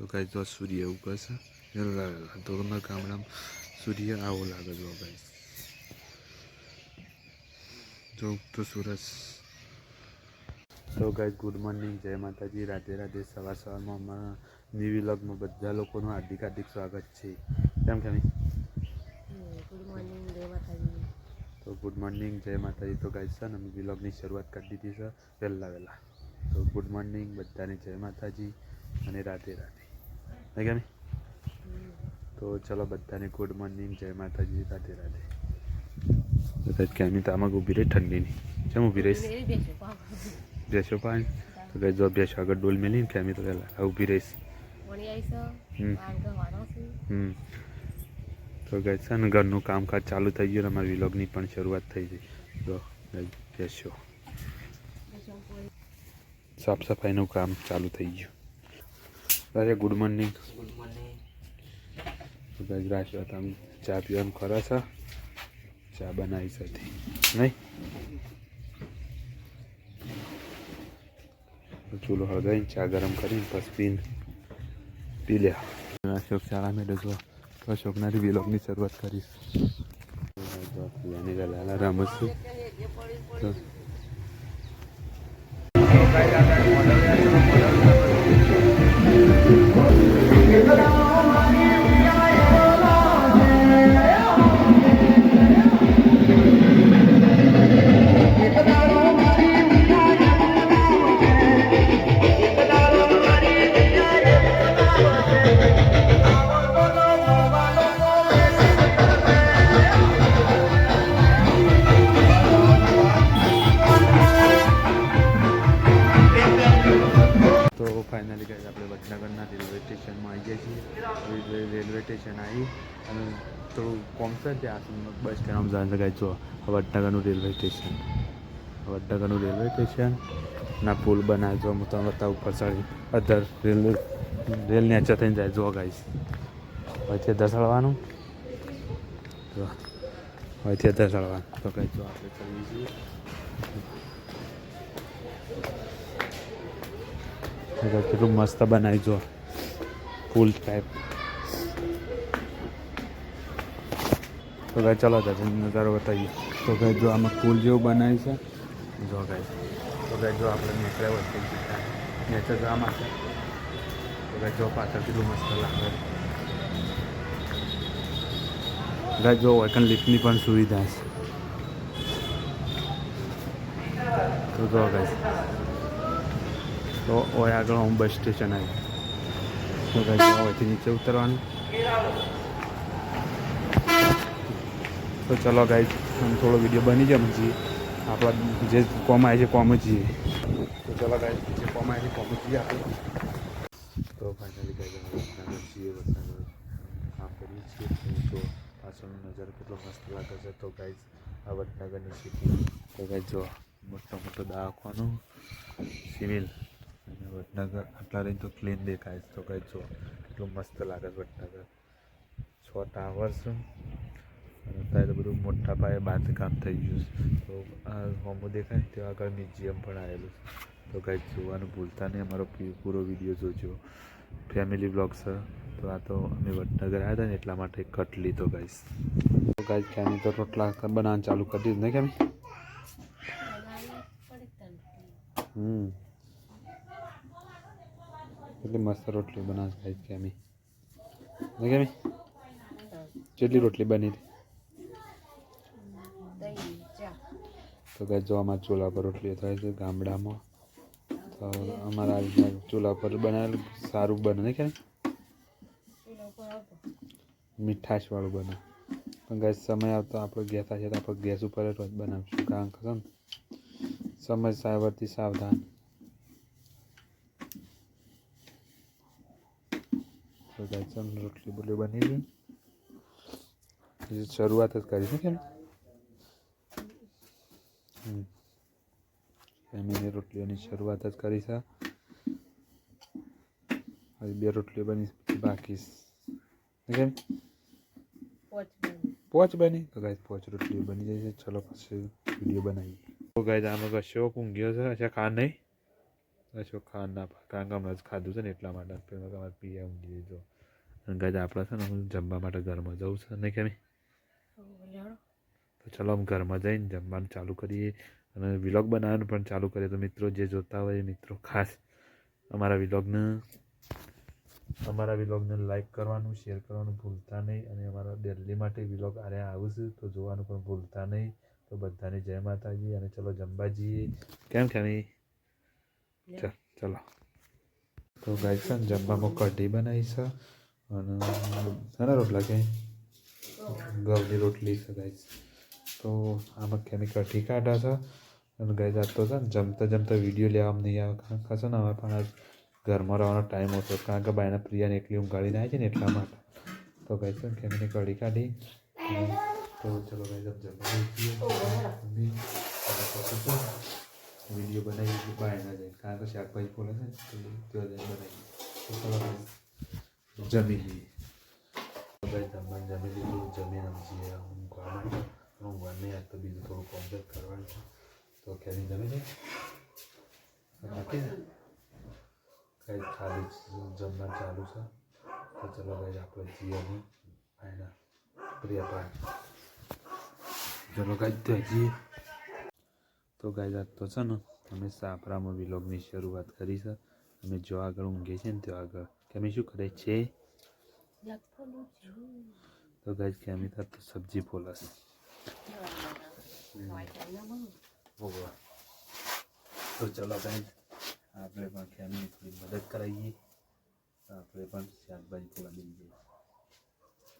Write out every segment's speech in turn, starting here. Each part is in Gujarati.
તો કાંઈ તો સૂર્ય ઉગશે તો ગામડામાં સૂર્ય આવો લાગે જો કાંઈ જો ઉગતો સૂરજ. તો ગાઈઝ ગુડ મોર્નિંગ જય માતાજી. રાધે રાધે. સવાર સવારમાં અમારા ન્યૂ વ્લોગમાં બધા લોકોનું હાર્દિક હાર્દિક સ્વાગત છે. કેમ કેમ ગુડ મોર્નિંગ જય માતાજી. તો ગુડ મોર્નિંગ જય માતાજી. તો ગાય છે ને અમે વ્લોગની શરૂઆત કરી દીધી છે વહેલા વહેલા. તો ગુડ મોર્નિંગ બધાને જય માતાજી અને રાધે રાધે. નહીં? તો ચલો બધાને ગુડ મોર્નિંગ જય માતાજી રાધે રાધે. બધા કેમી તો આમાં ઊભી રહી ઠંડીની ચમ ઊભી રહીશ? બેસો પાણી. તો કઈ જો બેસો આગળ ડોલ મેલી ને કેમી તો પહેલાં ઊભી રહીશ. હમ. તો ગઈ છે. ને ઘરનું કામકાજ ચાલુ થઈ ગયું ને અમારી વિલોગની પણ શરૂઆત થઈ ગઈ. તો બેસો. સાફ સફાઈનું કામ ચાલુ થઈ ગયું. અરે ગુડ મોર્નિંગ ગુડ મોર્નિંગ તો ગઈ રાખ્યો તમે ચા પીવાનું ખરા છે? ચા બનાવી હતી નહીં? ચૂલો હળગાવીને ચા ગરમ કરીને પછી પીને પી લ્યા અશોક શાળા મેળો જો અશોકનાથી વિલોગની શરૂઆત કરીશ. લાલા રમત છું સ્ટેશન આવી અને થોડું કોમ છે સુધી બસ સ્ટેન્ડ જાણ શકાય જો વડનગરનું રેલવે સ્ટેશન. વડનગરનું રેલવે સ્ટેશન. ના પુલ બનાવે જો હું તમને બતાવું ઉપર ચડી. અધર રેલ નેચર થઈને જાય. જો ગાઈશ વચ્ચે દસળવાનું તો વચ્ચે દસળવાનું તો કઈ જો આપણે ચડીએ છીએ. કેટલું મસ્ત બનાવી જો પુલ ટાઈપ તો ગાય ચાલો દાદા નજારો બતાવીએ. તો ભાઈ જો આમાં પુલ જેવું બનાવ્યું છે. જો ગાય તો ગાય જો આપણે નીકળ્યા વચ્ચે નેચર તો આમાં છે. તો ગાય જો પાછળ કેટલું મસ્ત લાગે. ગાય જો વેકન લિફ્ટની પણ સુવિધા છે. તો જો ગાય તો ઓય આગળ હું બસ સ્ટેશન આવી. તો ગાઈસ હવેથી નીચે ઉતરવાનું. તો ચલો ગાઈસ થોડો વીડિયો બની જાય પછી. આપણા જે કોમ આવે છે કોમ જઈએ તો ચલો ગાઈ જે કોમ આવે છે કોમ જઈએ આપણે. તો ફાઇનલી વડનગર છીએ વડનગર કામ કરીએ છીએ. તો પાછળનો નજારો કેટલો મસ્ત લાગે છે. તો ગાઈસ આ વડનગરની સિટી તો ગાઈ જો મોટો મોટો દવાખાનો, સિવિલ અને વડનગર. આટલા રહીને તો ક્લીન દેખાય તો ગાઈ જો કેટલું મસ્ત લાગે છે વડનગર. છ ટાવર છે અને અત્યારે બધું મોટા પાયે બાંધકામ થઈ ગયું છે. તો આ હોમો દેખાય ત્યાં આગળ મ્યુઝિયમ પણ આવેલું છે. તો કંઈક જોવાનું ભૂલતા નહીં, અમારો પૂરો વીડિયો જોજો. ફેમિલી બ્લોગ છે તો આ તો અમે વડનગર આવ્યા હતા ને, એટલા માટે કટ લીધો ગાઈસ તો ગાઈસ ક્યાંની તો રોટલા બનાવવાનું ચાલુ કરી દીધું ને કેમ હમ. કેટલી મસ્ત રોટલી બનાવ ગાઈસ કેમી કેમી કેટલી રોટલી બની હતી દહીં ચા તો ગાઈસ જો ચૂલા પર રોટલી થાય છે ગામડામાં. તો અમારા આવી ચૂલા પર બનાવેલું સારું બને નહીં ઉપર મીઠાશવાળું બને. પણ ગાઈસ સમય આવતો આપણે ગેસ આવશે તો આપણે ગેસ ઉપર રોજ બનાવીશું, કારણ કે સમય સાવરથી સાવધાન. રોટલી બોટલી બની ગઈ. શરૂઆત જ કરી છે કેમ. એમની રોટલીઓની શરૂઆત જ કરી છે. હજી બે રોટલીઓ બની બાકી કેમ? પોચ બની. તો ગાય પોચ રોટલીઓ બની જાય છે. ચલો પછી વીડિયો બનાવીએ. તો ગાય આમાં કશો ઊંઘ્યો છે અચ્છા ખા નહીં. અશોક ખાન ના કારણ કે હમણાં જ ખાધું છે ને એટલા માટે. પેલા તમારે પીએ ઊંઘી અને ગાય આપણે છે ને હું જમવા માટે ઘરમાં જવું છે. નહીં કેમી તો ચલો આમ ઘરમાં જઈને જમવાનું ચાલુ કરીએ અને વિલોગ બનાવવાનું પણ ચાલુ કરીએ. તો મિત્રો જે જોતા હોય મિત્રો ખાસ અમારા વ્લોગને અમારા વિલોગને લાઈક કરવાનું શેર કરવાનું ભૂલતા નહીં અને અમારા દિલ્હી માટે વિલોગ આરે આવશે તો જોવાનું પણ ભૂલતા નહીં. તો બધાને જય માતાજી અને ચલો જમવા જઈએ. કેમ કેમી ચાલ ચલો. તો ગાય છે ને જમવામાં કઢી બનાવી છે અને સારા રોટલા કે? ઘઉંની રોટલી છે ગાય તો આમાં કેમિકલ કઢી કાઢા છે. અને ગાય જાતો છે ને, જમતા જમતા વીડિયો લેવામાં નહીં આવે. કારણ કે છે ને હવે પણ ઘરમાં રહેવાનો ટાઈમ હતો કારણ કે બાયના પ્રિયાને એટલી ઊંઘાડીને આવી છે ને એટલા માટે. તો ગાય છે કેમિકલ કઢી કાઢી. તો ચલો છે ને વીડિયો બનાવી બાઈના જાય કારણ કે શાકભાજી બોલે છે તો ત્યાં જઈને બનાવી તો જમી લઈએ. તો જમી લીધું. જમીને સમજીએ ઊંઘવા માટે ઊંઘવા બંને આજ તો બીજું થોડું કોમ્પ્લેટ કરવાનું છે તો ક્યાંની જમી લે બાકી કઈ ખાલી જમવાનું ચાલુ છે તો ચલો ભાઈ આપણે અને બાયના પ્રિય પાઠ ચલો ગાય તો જઈએ તો ગાય આજ તો છે ને અમે સાપરામાં વિલોગની શરૂઆત કરી છે અમે જો આગળ ઊંઘે છે ને ત્યાં આગળ કે અમે શું કરે છે તો ગાય કે અમે તો સબ્જી ફોલસ ઓવા તો ચલો ગાય આપણે પણ થોડી મદદ કરાવીએ આપણે પણ શાકભાજી ફોલા દઈ જઈએ.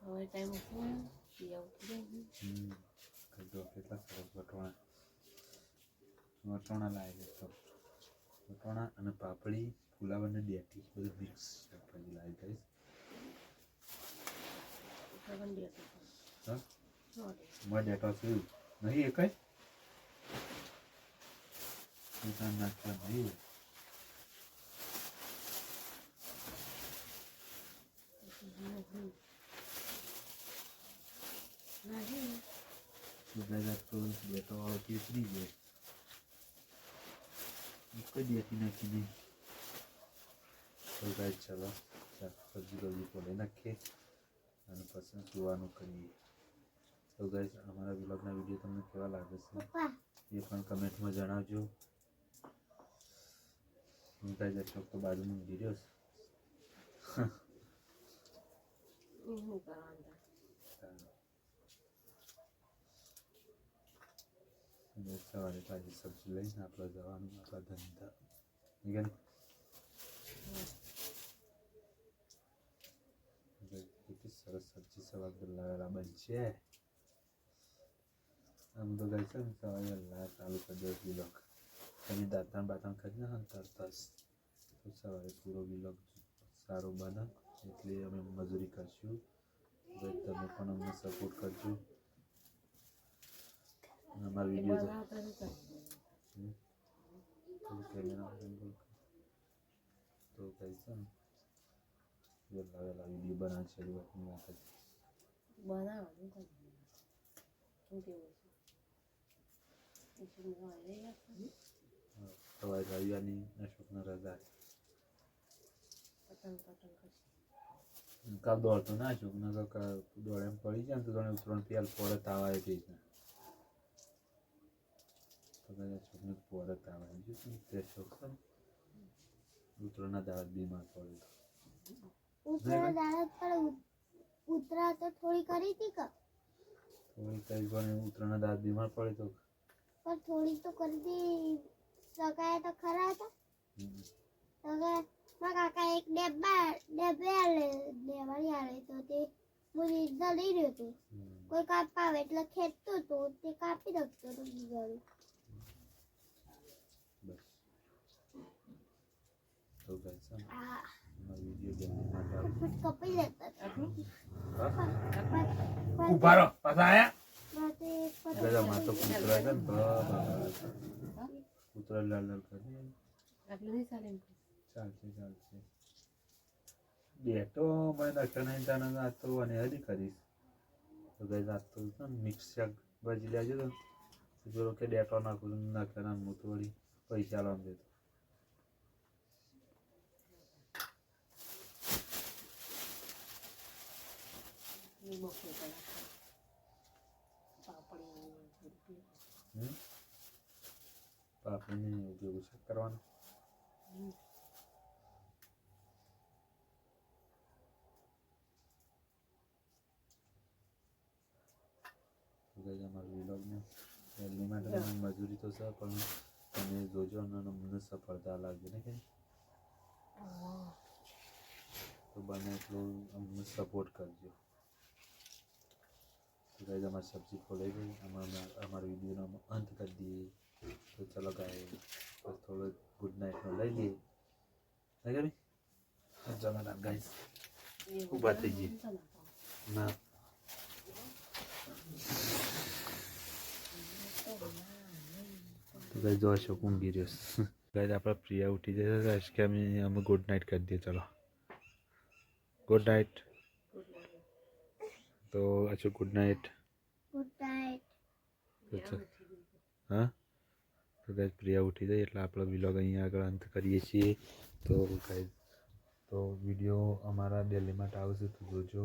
હવે ટાઈમ હમ. કેટલા સરસ વટોણા. વટોણા લાવી છે વટોણા અને પાપડી ફુલાવા અને ડેટી બધું મિક્સ શાકભાજી લાવી ગઈ હા? હા માં ડેટો શું? નહીં એક દુકાન નાખવા નહીં. સુધારા તો વાળો કેસરી ગયો. એક જ ડેટી નાખી નહીં તો ગાય ચલો બબ્જી ખોલી નાખીએ. અને પછી સુવાનું કરીએ. તો ગાઈઝ અમારા બ્લોગના વીડિયો તમને કેવા લાગે છે? એ પણ કમેન્ટમાં જણાવજો. હું કાંઈ અશોક તો બાજુમાં ઊંઘી રહ્યો છું. સવારે તાજી સબ્જી લઈને આપણે જવાનું આપણા ધંધા. નીકળ સરસ સબ્જી સવાર વહેલા વહેલા બનશે. આમ તો ગઈ છે ને સવારે વહેલા ચાલુ કરી દો વિલોગ તમે દાંતણ બાતણ કરી નાખો તરત જ તો સવારે પૂરો વિલોગ સારો બને એટલે અમે મજૂરી કરશું ભાઈ તમે પણ અમને સપોર્ટ કરજો અમારા વીડિયો કેમેરા તો કઈ છે ને વહેલા વહેલા વીડિયો બનાવવાની શરૂઆતની બનાવવાનું કેવું છે? સવારે રવિવારની અશોકના રજા પતંગ દોડતો ના છું ના તો દોડ એમ પડી જાય ને તો તને ઉતરણ પેલ પોરે તાવ આવે છે તો કદાચ છોકને પોરે તાવ આવી ગયો ને તે છોક ઉતરણના દાળ બીમાર પડ્યો ઉતરા દાળ ઉ- ઉતરા તો થોડી કરી હતી કે થોડી કઈ પણ ઉતરણના દાળ બીમાર પડે તો પણ થોડી તો કરી હતી સગાએ તો ખરા હતા. સગાય મારા કાકા એક ડબ્બા ડબ્બે આલે દેવાળી આલે તો તે હું લીધા લઈ રહ્યો હતો. કોઈ કાપવા આવે એટલે ખેંચતો હતો તે કાપી નાખતો હતો બીજાનું. તો કપાઈ લેતા હતા. ઊભા રહો પાછા આયા? રજામાં તો કૂતરા છે કૂતરા લાલ લાલ કરે. ચાલશે ચાલશે. બે તો મને ડૉક્ટર નહીં જાણે આજ તો અને હજી કરીશ. તો ગઈ આજ તો મિક્સ શાક ભાજી લેજો તો જો કે ડેટો નાખું નાખ્યા નામ હું તો વળી પૈસા લાવ દેતો હમ? પાપડીને જેવું છે. કરવાનું. તો ગાઈઝ અમારા વિલોગને પહેલી માટે તમારી મજૂરી તો છે પણ તમે જોજો અને અમને સફળતા લાગે ને કંઈ તો બને એટલું અમને સપોર્ટ કરજો. તો ગાઈઝ અમારી સબ્જી ખોલાઈ ગઈ અમારા અમારા વિડીયોનો અંત કરી દઈએ તો ચલો ગાય બસ થોડો ગુડ નાઇટનો લઈ લઈએ નહીં કરી ચલો ના ગાઈઝ ઊભા થઈ જઈએ. ના તો ગાઈઝ જો અશોક ઊંઘી રહ્યો ગાઈઝ આપણા પ્રિયા ઉઠી જશે કે અમે અમે ગુડ નાઇટ કરી દઈએ ચલો ગુડ નાઇટ તો Ashok good night good night હા? તો ગાઈઝ પ્રિયા ઉઠી જાય એટલે આપણો વિલોગ અહીંયા આગળ અંત કરીએ છીએ. તો ગાઈઝ તો વીડિયો અમારા ડેલી માટે આવશે તો જોજો.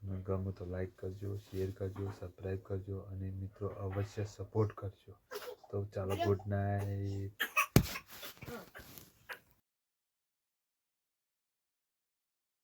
અને ગમે તો લાઈક કરજો શેર કરજો સબસ્ક્રાઈબ કરજો અને મિત્રો અવશ્ય સપોર્ટ કરજો. તો ચાલો ગુડ નાઇટ